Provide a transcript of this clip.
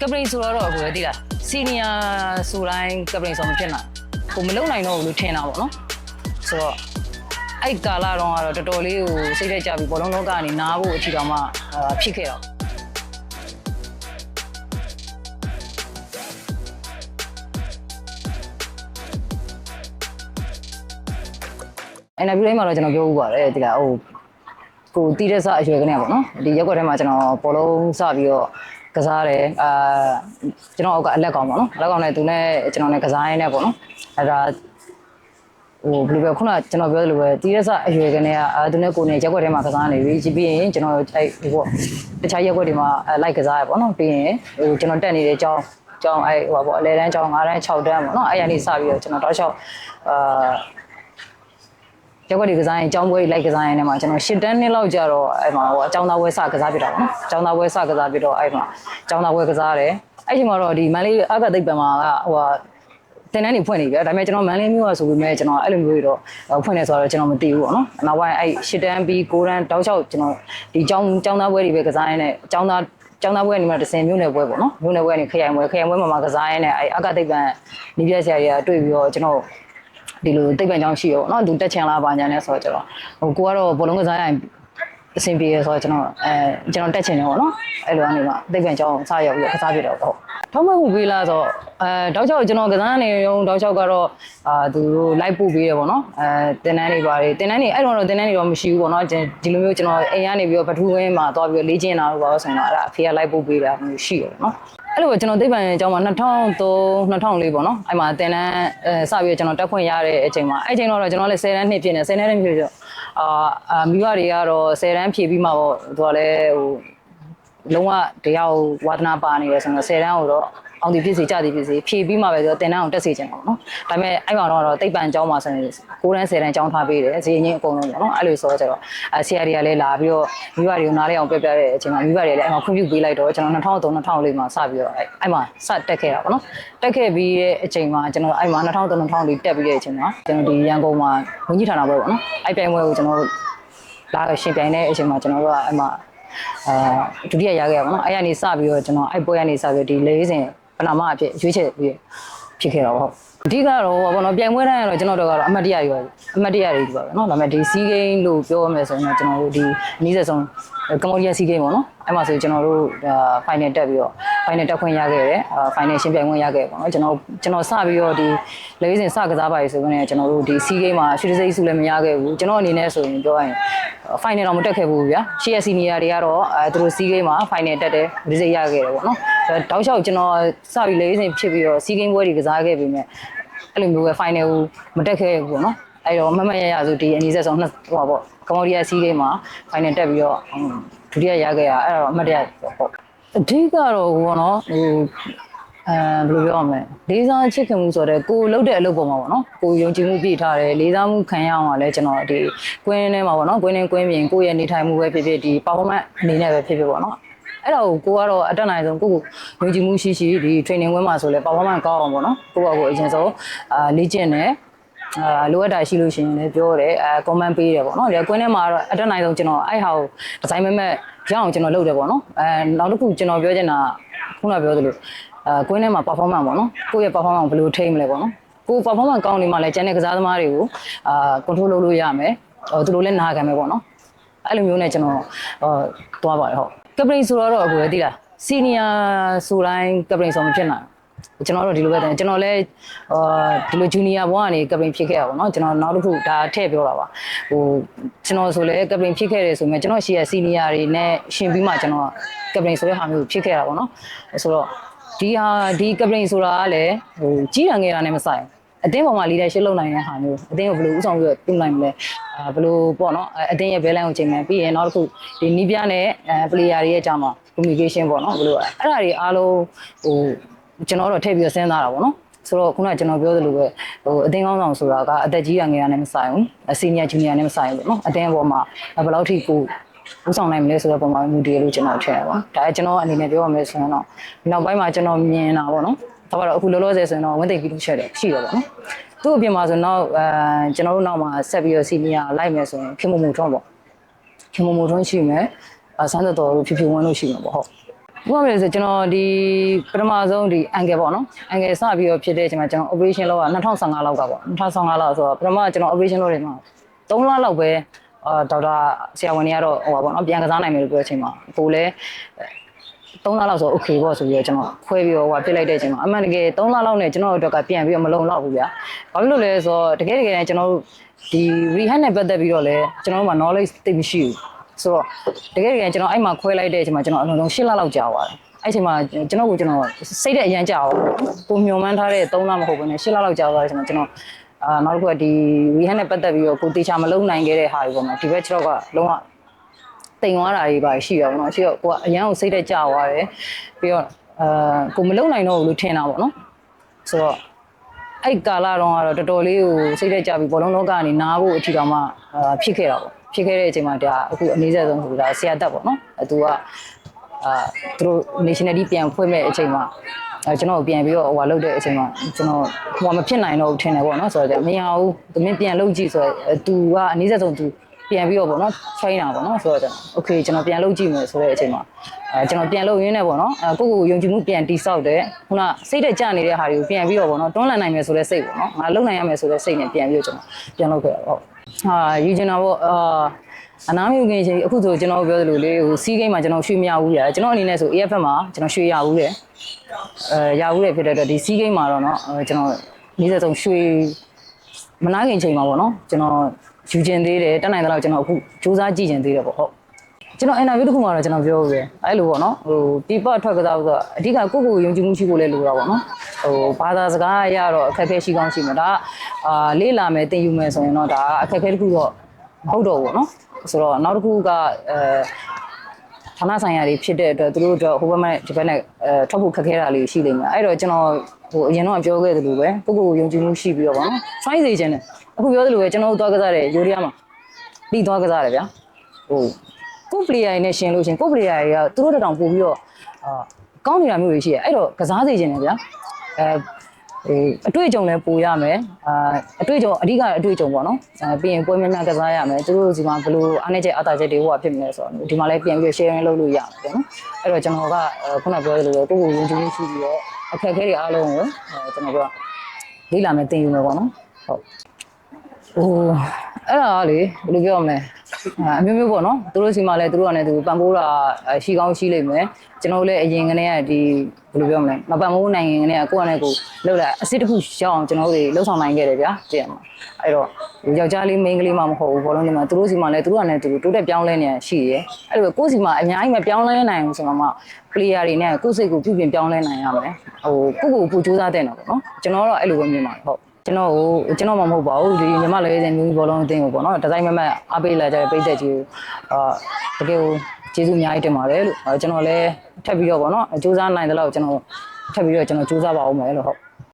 ကပရိဆိုတော့အခုလေသိလားစီနီယာဆိုတိုင်းကပရိဆိုမဖြစ်နိုင်ကိုမလုံနိုင်တော့ဘူးလို့ထင်တာပေါ့နော်ဆိုတော့အဲ့ကာလာတော့ကတော့တော်တော်လေးကိုစိတ်ထက်ကြပြီးဘောလုံးလောကကနေနားဖို့အထီတော်မှအာဖြစ်ခဲ့တော့အင်တာဗျူးလေးမှာတော့ကျွန်တော်ပြောဦးပါတယ်ဒီလားဟိုကိုတီးတဲ့စအရွယ်ကနေပေါ့နော်ဒီရက်ွက်ထဲမှာကျွန်တော်ဘောလုံးစပြီးတော့ ကစားတယ်အာကျွန်တော်အောက်ကအလက်ကောင်ပေါ့နော်အလက်ကောင်နဲ့သူနဲ့ကျွန်တော်နဲ့ကစားရင်းနဲ့ပေါ့နော်အဲ့ဒါဟိုဘယ်လိုပဲခုနကကျွန်တော်ပြောသလိုပဲတီးတဲ့စအရွယ်ကနေကအာသူနဲ့ကိုနဲ့ရက်ွက်ထဲမှာကစားနေပြီပြီးရင်ကျွန်တော်အဲ့ဒီပေါ့တခြားရက်ွက်တွေမှာလိုက်ကစားရပေါ့နော်ပြီးရင်ဟိုကျွန်တော်တက်နေတဲ့အကြောင်းကျောင်းအဲ့ဟိုပေါ့အလဲတန်းကျောင်း9တန်း6တန်းပေါ့နော်အဲ့ရနေစပြီးတော့ကျွန်တော်တောက်လျှောက်အာ ရက်ွက်ဒီကစားရင်အကြောင်းပွဲကြီးလိုက်ကစားရင်လည်းမှာကျွန်တော်ရှစ်တန်းနှစ်လောက်ကြာတော့အဲ့မှာဟိုအကြောင်းသားပွဲစကစားပြတာပေါ့နော်အကြောင်းသားပွဲစကစားပြတော့အဲ့မှာအကြောင်းသားပွဲကစားတယ်အဲ့ချိန်မှာတော့ဒီမန်လေးအကသိပ်ပံမှာကဟိုဟာတင်တန်းနေဖွင့်နေပြီဒါပေမဲ့ကျွန်တော်မန်လေးမျိုးอ่ะဆိုပေမဲ့ကျွန်တော်အဲ့လိုမျိုးတွေတော့ဖွင့်နေဆိုတော့ကျွန်တော်မသိဘူးပေါ့နော်နောက်ပိုင်းအဲ့ရှစ်တန်းပြီး9တန်းတောက်လျှောက်ကျွန်တော်ဒီအကြောင်းအကြောင်းသားပွဲတွေပဲကစားရင်းနဲ့အကြောင်းသားကျောင်းသားပွဲကနေမှတစ်စင်မြို့နယ်ပွဲပေါ့နော်မြို့နယ်ပွဲကနေခရိုင်ပွဲခရိုင်ပွဲမှာမှကစားရင်းနဲ့အဲအကတိတ်ပံနီးပြဆရာတွေကတွေ့ပြီးတော့ကျွန်တော် ဒီလိုတိတ်ပံကြောင်းရှိရောနော်သူတက်ချင်လာပါညာနဲ့ဆိုတော့ကျွန်တော်ဟိုကိုကတော့ဘောလုံးကစားရရင်အဆင်ပြေရဆိုတော့ကျွန်တော်အဲကျွန်တော်တက်ချင်တယ်ပေါ့နော်အဲ့လိုအနေမှာတိတ်ပံကြောင်းစရောက်ပြီးကစားပြတော့ဟုတ်ထောက်မှတ်မှုပေးလာဆိုအဲတောက်ချောက်ကျွန်တော်ကစားနေရုံတောက်ချောက်ကတော့အာသူတို့လိုက်ပို့ပေးရပေါ့နော်အဲတင်တန်းတွေပါတယ်တင်တန်းတွေအဲ့တော့တော့တင်တန်းတွေတော့မရှိဘူးပေါ့နော်ဒီလိုမျိုးကျွန်တော်အိမ်ကနေပြီးတော့ပထူးဝင်းမှာသွားပြီးတော့လေ့ကျင့်တာလို့ပါဆိုရင်တော့အဲ့ဒါအဖေကလိုက်ပို့ပေးတာမျိုးရှိတယ်ပေါ့နော် အဲ့လိုပဲကျွန်တော်သိပ္ပံအကြောင်းမှာ2003 2004ပေါ့နော်အဲ့မှာတင်တန်းအဲစပြီးတော့ကျွန်တော်တက်ခွင့်ရတဲ့အချိန်မှာအဲ့ချိန်တော့ကျွန်တော်လည်း10တန်းနှစ်ဖြစ်နေ10တန်းနှစ်ဖြစ်ဆိုအာအာမိဘတွေကတော့10တန်းဖြည့်ပြီးမှပေါ့သူကလည်းဟိုလုံးဝတရားကိုဝါသနာပါနေတယ်ဆိုတော့10တန်းကိုတော့ အောင်ဒီဖြစ်စီကြသည်ဖြစ်စီဖြည့်ပြီးမှပဲဆိုတော့တင်တန်းအောင်တက်စီချင်ပါတော့နော်ဒါပေမဲ့အဲ့မှာတော့တိတ်ပံကျောင်းမှာဆိုရင်9တန်း10တန်းကျောင်းထားပေးတယ်ဈေးငင်းအကုန်လုံးပေါ့နော်အဲ့လိုဆိုတော့ကျတော့အဲဆရာတွေကလည်းလာပြီးတော့မိဘတွေကိုနားလဲအောင်ပြပြတဲ့အချိန်မှာမိဘတွေလည်းအဲ့မှာခွင့်ပြုပေးလိုက်တော့ကျွန်တော်2003 2004မှာစပြီးတော့အဲ့မှာစတက်ခဲ့တာပေါ့နော်တက်ခဲ့ပြီးတဲ့အချိန်မှာကျွန်တော်အဲ့မှာ2003 2004တက်ပြီးတဲ့အချိန်မှာကျွန်တော်ဒီရန်ကုန်မှာဝန်ကြီးဌာနပွဲပေါ့နော်အဲ့ပြိုင်ပွဲကိုကျွန်တော်လာရှင်ပြိုင်တဲ့အချိန်မှာကျွန်တော်တို့ကအဲ့မှာအာဒုတိယရခဲ့ရပါတော့အဲ့ရနေစပြီးတော့ကျွန်တော်အဲ့ပွဲရနေစပြီးဒီလေးစဉ် ပနာမအဖြစ်ရွေးချယ်ပြီးဖြစ်ခဲ့တော့ဟုတ်အဓိကတော့ဘောနော်ပြိုင်ပွဲတိုင်းကတော့ကျွန်တော်တို့ကတော့အမတ်တရရွယ်အမတ်တရတွေပါပဲเนาะဒါပေမဲ့ဒီစီးဂိမ်းလို့ပြောရမယ်ဆိုရင်တော့ကျွန်တော်တို့ဒီအနည်းဆုံး ကမ္ဘောဒီးယားစီးဂိမ်းပေါ့နော်အဲ့မှာဆိုကျွန်တော်တို့ဖိုင်နယ်တက်ပြီးတော့ဖိုင်နယ်တက်ခွင့်ရခဲ့တယ်အာဖိုင်နယ်ရှင်းပြိုင်ခွင့်ရခဲ့ပေါ့နော်ကျွန်တော်ကျွန်တော်စပြီးတော့ဒီလေးစဉ်စကစားပါပြီဆိုရင်ကျွန်တော်တို့ဒီစီးဂိမ်းမှာရွှေတစိမ့်စုလည်းမရခဲ့ဘူးကျွန်တော်အနေနဲ့ဆိုရင်ပြောရရင်ဖိုင်နယ်တော့မတက်ခဲ့ဘူးဗျာရှီယက်စီနီယာတွေကတော့အဲသူတို့စီးဂိမ်းမှာဖိုင်နယ်တက်တယ်ဒီစိတ်ရခဲ့တယ်ပေါ့နော်အဲတောက်လျှောက်ကျွန်တော်စပြီးလေးစဉ်ဖြစ်ပြီးတော့စီးဂိမ်းပွဲတွေကစားခဲ့ပြီးမြဲအဲ့လိုမျိုးပဲဖိုင်နယ်ကိုမတက်ခဲ့ဘူးပေါ့နော် အဲ့တော့မမရရဆိုဒီအနည်းဆက်ဆုံးနှစ်ဟိုပါပေါ့ကမ္ဘောဒီးယားစီးဂိမ်းမှာဖိုင်နယ်တက်ပြီးတော့ဒုတိယရခဲ့ရအဲ့တော့အမှတ်တရပေါ့အဓိကတော့ဟိုပေါ့နော်ဟိုအဲဘယ်လိုပြောရမလဲလေးစားချစ်ခင်မှုဆိုတဲ့ကိုလှုပ်တဲ့အလုပ်ပေါ်မှာပေါ့နော်ကိုယုံကြည်မှုပြည့်ထားတယ်လေးစားမှုခံရအောင်ကလည်းကျွန်တော်ဒီကွင်းထဲမှာပေါ့နော်ကွင်းထဲကွင်းပြင်ကိုယ့်ရဲ့နေထိုင်မှုပဲဖြစ်ဖြစ်ဒီ performance အနေနဲ့ပဲဖြစ်ဖြစ်ပေါ့နော်အဲ့တော့ကိုကတော့အတက်နိုင်ဆုံးကိုကိုယုံကြည်မှုရှိရှိဒီ training ဝင်းမှာဆိုလဲ performance ကောင်းအောင်ပေါ့နော်ကိုကကိုအရင်ဆုံးအာလေ့ကျင့်တယ် အာလိုအပ်တာရှိလို့ရှိရင်လည်းပြောတယ်အဲ comment ပေးတယ်ပေါ့နော်ဒီကွင်းထဲမှာတော့အတက်နိုင်ဆုံးကျွန်တော်အဲ့ဟာကိုဒီဇိုင်းမဲ့မဲ့ရအောင်ကျွန်တော်လုပ်တယ်ပေါ့နော်အဲနောက်တစ်ခုကျွန်တော်ပြောချင်တာခုနပြောသလိုအဲကွင်းထဲမှာ performance ပေါ့နော်ကိုယ့်ရဲ့ performance ကိုဘယ်လိုထိမ့်မလဲပေါ့နော်ကို performance ကောင်းနေမှလည်းကျန်တဲ့ကစားသမားတွေကိုအာ control လုပ်လို့ရမယ်ဟိုသူတို့လည်းနာခံမယ်ပေါ့နော်အဲ့လိုမျိုးနဲ့ကျွန်တော်ဟိုသွားပါတယ်ဟုတ်ကပရိဆိုတော့အခုလည်းသိလားစီနီယာဆိုတိုင်းကပရိဆိုမဖြစ်နိုင်ဘူး ကျွန်တော်တို့ဒီလိုပဲတယ်ကျွန်တော်လည်းအာဒီလိုဂျူနီယာဘွားကနေကပရင်ဖြစ်ခဲ့ရပါတော့ကျွန်တော်နောက်တစ်ခုဒါထည့်ပြောတာပါဟိုကျွန်တော်ဆိုလည်းကပရင်ဖြစ်ခဲ့တယ်ဆိုမှကျွန်တော်ရှိရစီနီယာတွေနဲ့ရှင်ပြီးမှကျွန်တော်ကပရင်ဆိုတဲ့ဟာမျိုးဖြစ်ခဲ့တာပေါ့နော်ဆိုတော့ဒီဟာဒီကပရင်ဆိုတာကလည်းဟိုကြီးရငယ်တာနဲ့မဆိုင်ဘူးအတင်းပေါ်မှာ leadership လုပ်နိုင်တဲ့ဟာမျိုးအတင်းကိုဘယ်လိုဥဆောင်ပြီးတော့ပြုနိုင်မလဲအာဘယ်လိုပေါ့နော်အတင်းရဲ့ balance ကိုချိန်မယ်ပြီးရင်နောက်တစ်ခုဒီနီးပြနဲ့အဲ player တွေရဲ့အကြောင်းမှာ communication ပေါ့နော်ဘယ်လိုအဲ့ဒါတွေအားလုံးဟို ကျွန်တော်တို့ထည့်ပြီးတော့စဉ်းစားတာပေါ့နော်ဆိုတော့ခုနကကျွန်တော်ပြောသလိုပဲဟိုအတင်းကောင်းဆောင်ဆိုတာကအသက်ကြီးရငယ်ရနဲ့မဆိုင်ဘူးစီနီယာဂျူနီယာနဲ့မဆိုင်ဘူးပေါ့နော်အတင်းပေါ်မှာဘယ်လောက်ထိကိုဥဆောင်နိုင်မလဲဆိုတဲ့ပုံမှာမူတည်လို့ကျွန်တော်ထည့်ရပါဒါကျွန်တော်အနေနဲ့ပြောရမယ်ဆိုရင်တော့နောက်ပိုင်းမှာကျွန်တော်မြင်တာပေါ့နော်ဒါကတော့အခုလောလောဆယ်ဆိုရင်တော့ဝန်သိပြီးလို့ချက်တယ်ရှိတယ်ပေါ့နော်သူ့အပြင်မှာဆိုတော့အဲကျွန်တော်တို့နောက်မှာဆက်ပြီးတော့စီနီယာလိုက်မယ်ဆိုရင်ခင်မမူထွန်းပေါ့ခင်မမူထွန်းရှိမယ်အဆန်းတော်တို့ဖြူဖြူဝန်းလို့ရှိမှာပေါ့ဟုတ် ဘုရားမယ်ဆိုကျွန်တော်ဒီပထမဆုံးဒီအန်ကယ်ပေါ့နော်အန်ကယ်စပြီးတော့ဖြစ်တဲ့အချိန်မှာကျွန်တော် operation လုပ်တာ2015လောက်ကပေါ့2015လောက်ဆိုတော့ပထမကျွန်တော် operation လုပ်တယ်မှာ3လလောက်ပဲအာဒေါက်တာဆရာဝန်ကြီးကတော့ဟိုပါပေါ့နော်ပြန်ကစားနိုင်မယ်လို့ပြောတဲ့အချိန်မှာကိုလည်း3လလောက်ဆို okay ပေါ့ဆိုပြီးတော့ကျွန်တော်ခွဲပြီးတော့ဟိုပြစ်လိုက်တဲ့အချိန်မှာအမှန်တကယ်3လလောက်နဲ့ကျွန်တော်တို့အတွက်ကပြန်ပြီးတော့မလုံလောက်ဘူးဗျာဘာဖြစ်လို့လဲဆိုတော့တကယ်တကယ်ကျွန်တော်တို့ဒီ rehab နဲ့ပတ်သက်ပြီးတော့လည်းကျွန်တော်တို့မှာ knowledge သိပ်မရှိဘူး ဆိုတော့တကယ်တကယ်ကျွန်တော်အဲ့မှာခွဲလိုက်တဲ့အချိန်မှာကျွန်တော်အလုံးစုံ10လလောက်ကြာသွားတယ်အဲ့ချိန်မှာကျွန်တော်ကိုကျွန်တော်စိတ်တဲ့အရန်ကြာအောင်ကိုမျောမှန်းထားတဲ့3လမဟုတ်ဘဲနဲ့10လလောက်ကြာသွားတဲ့အချိန်မှာကျွန်တော်အာနောက်တစ်ခုကဒီ rehab နဲ့ပတ်သက်ပြီးတော့ကိုတေချာမလုံနိုင်ခဲ့တဲ့ဟာတွေပေါ့မှာဒီဘက်6ကလုံးဝတိမ်သွားတာတွေပါရှိရပါတော့ရှိတော့ကိုကအရန်ကိုစိတ်တဲ့ကြာသွားတယ်ပြီးတော့အာကိုမလုံနိုင်တော့ဘူးလို့ထင်တာပေါ့နော်ဆိုတော့အဲ့ကာလတော့ကတော့တော်တော်လေးကိုစိတ်သက်ကြပြီးဘောလုံးလောကကနေနားဖို့အထီတော်မှအာဖြစ်ခဲ့တာပေါ့ ဖြစ်ခဲ့တဲ့အချိန်မှာဒါအခုအနည်းဆုံးဆိုတာဆရာတက်ပေါ့နော်အဲသူကအာသူတို့ nationality ပြန်ဖွင့်မဲ့အချိန်မှာအဲကျွန်တော်ပြန်ပြီးတော့ဟိုဟာလုပ်တဲ့အချိန်မှာကျွန်တော်ဟိုမဖြစ်နိုင်တော့ဘူးထင်တယ်ပေါ့နော်ဆိုတော့မရဘူးသမင်းပြန်လုပ်ကြည့်ဆိုတော့သူကအနည်းဆုံးသူ ပြန်ပြီးတော့ပေါ့နော် train တာပေါ့နော်ဆိုတော့ okay ကျွန်တော်ပြန်လုပ်ကြည့်မယ်ဆိုတဲ့အချိန်မှာအဲကျွန်တော်ပြန်လုပ်ရင်းနဲ့ပေါ့နော်အဲကိုယ့်ကိုယ်ယုံကြည်မှုပြန်တိဆောက်တယ်ခုနစိတ်တက်ကြနေတဲ့ဟာတွေကိုပြန်ပြီးတော့ပေါ့နော်တွန်းလှန်နိုင်မယ်ဆိုတဲ့စိတ်ပေါ့နော်ငါလုပ်နိုင်ရမယ်ဆိုတဲ့စိတ်နဲ့ပြန်ပြီးတော့ကျွန်တော်ပြန်လုပ်ခဲ့တာဟုတ်ဟာယူကျင်တာပေါ့အာအနားမြူခင်ချင်းအခုဆိုကျွန်တော်ပြောသလိုလေဟိုစီးကိန်းမှာကျွန်တော်ရွှေမရဘူးရကျွန်တော်အနေနဲ့ဆို AFF မှာကျွန်တော်ရွှေရဘူးတယ်အဲရဘူးတယ်ဖြစ်တဲ့အတွက်ဒီစီးကိန်းမှာတော့เนาะကျွန်တော်နေ့ဆုံးရွှေမနာခင်ချိန်မှာပေါ့နော်ကျွန်တော် ယူကျင်သေးတယ်တက်နိုင်တဲ့လောက်ကျွန်တော်အခုစူးစမ်းကြည့်ကျင်သေးတယ်ပေါ့ဟုတ်ကျွန်တော်အင်တာဗျူးတစ်ခုမှတော့ကျွန်တော်ပြောရဲအဲ့လိုပေါ့နော်ဟိုပြပထွက်ကစားဆိုတော့အဓိကကိုယ့်ကိုယ်ယုံကြည်မှုရှိဖို့လည်းလိုတာပေါ့နော်ဟိုဘာသာစကားရတော့အခက်အခဲရှိကောင်းရှိမှာဒါအာလေးလာမယ်တင်ယူမယ်ဆိုရင်တော့ဒါအခက်အခဲတစ်ခုတော့မဟုတ်တော့ဘူးပေါ့နော်ဆိုတော့နောက်တစ်ခုကအဲဌာနဆိုင်ရာတွေဖြစ်တဲ့အတွက်သူတို့တော့ဟိုဘက်မှာဒီဘက်နဲ့အဲထွက်ဖို့ခက်ခဲတာလေးရှိနေမှာအဲ့တော့ကျွန်တော်ဟိုအရင်တော့ပြောခဲ့သလိုပဲကိုယ့်ကိုယ်ယုံကြည်မှုရှိပြီးတော့ပေါ့နော် try စေချင်တယ် အခုပြောသလိုပဲကျွန်တော်တို့သွားကစားတယ်ယူရီးယားမှာပြီးသွားကစားတယ်ဗျာဟိုကို player တွေနဲ့ရှင်လို့ရှင်ကို player တွေကသူတို့တောင်ပို့ပြီးတော့အာကောင်းနေတာမျိုးတွေရှိတယ်အဲ့တော့ကစားစေချင်တယ်ဗျာအဲဟိုအတွေ့အကြုံလည်းပိုရမယ်အာအတွေ့အကြုံအဓိကအတွေ့အကြုံပေါ့နော်အဲပြီးရင်ပွဲများများကစားရမယ်သူတို့ဒီမှာဘယ်လိုအားနည်းချက်အားသာချက်တွေဟိုကဖြစ်မလဲဆိုတော့ဒီမှာလည်းပြန်ပြီး sharing လုပ်လို့ရမယ်ပေါ့နော်အဲ့တော့ကျွန်တော်ကခုနပြောသလိုပဲကိုယ့်ကိုယုံကြည်မှုရှိပြီးတော့အခက်အခဲတွေအားလုံးကိုအဲကျွန်တော်ကလေ့လာမယ်သင်ယူမယ်ပေါ့နော်ဟုတ် ဟိုအဲ့ဒါကလေဘယ်လိုပြောရမလဲအာအမျိုးမျိုးပေါ့နော်သူတို့စီမှာလည်းသူတို့ကလည်းသူပံ့ပိုးတာအဲရှိကောင်းရှိလိမ့်မယ်ကျွန်တော်တို့လည်းအရင်ကတည်းကဒီဘယ်လိုပြောမလဲမပံ့ပိုးနိုင်ရင်ကတည်းကကိုယ့်အနေကိုလှုပ်လာအစ်စ်တစ်ခုရအောင်ကျွန်တော်တို့တွေလှုပ်ဆောင်နိုင်ခဲ့တယ်ဗျာတည်ရမှာအဲ့တော့ယောက်ျားလေးမိန်းကလေးမှမဟုတ်ဘူးဘောလုံးတွေမှာသူတို့စီမှာလည်းသူတို့ကလည်းသူတို့တိုးတက်ပြောင်းလဲနေရရှိရယ်အဲ့လိုပဲကိုယ့်စီမှာအများကြီးမပြောင်းလဲနိုင်ဘူးဆိုတော့မှ player တွေနဲ့ကိုယ့်စိတ်ကိုပြုပြင်ပြောင်းလဲနိုင်ရမယ်ဟိုကိုယ့်ကိုယ်ပူကြိုးစားတဲ့နော်ပေါ့နော်ကျွန်တော်ကတော့အဲ့လိုပဲမြင်ပါတယ်ဟုတ် ကျွန်တော်ကိုကျွန်တော်မှမဟုတ်ပါဘူးဒီညီမလေးစင်မျိုးဘောလုံးအသင်းကိုပေါ့နော်ဒီဇိုင်းမမတ်အားပေးလာကြတဲ့ပိတ်သက်ကြီးကိုအာတကယ်ကိုကျေးဇူးအများကြီးတင်ပါတယ်လို့ကျွန်တော်လည်းထပ်ပြီးတော့ပေါ့နော်စူးစမ်းနိုင်တဲ့လောက်ကျွန်တော်ထပ်ပြီးတော့ကျွန်တော်စူးစမ်းပါအောင်မယ်လို့ဟုတ်